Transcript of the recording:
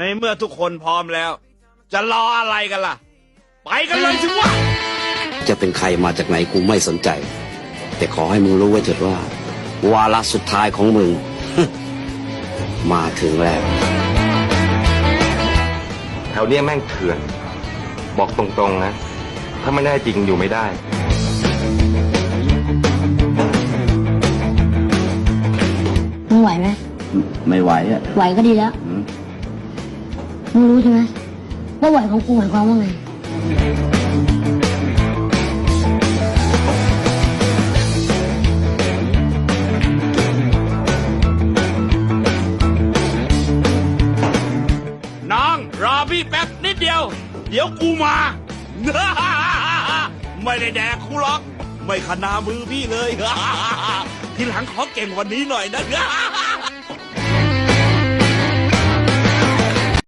ในเมื่อทุกคนพร้อมแล้ว จะรออะไรกันล่ะ ไปกันเลยสิวะจะเป็นใครมาจากไหนกูไม่สนใจ แต่ขอให้มึงรู้ไว้เถิดว่า วาระสุดท้ายของมึง มาถึงแล้วแถวเนี้ยแม่งเถื่อน บอกตรงๆนะ ถ้าไม่แน่จริงอยู่ไม่ได้ มึงไหวไหมไม่ไหวอะ ไหวก็ดีแล้ว มึงรู้ใช่ไหมว่าไหวของกูหมายความว่าไงน้องรอพี่แป๊บนิดเดียว เดี๋ยวกูมา ไม่ได้แดกกูหรอก ไม่ขนามือพี่เลย ทีหลังขอเก่งกวันนี้หน่อยนะ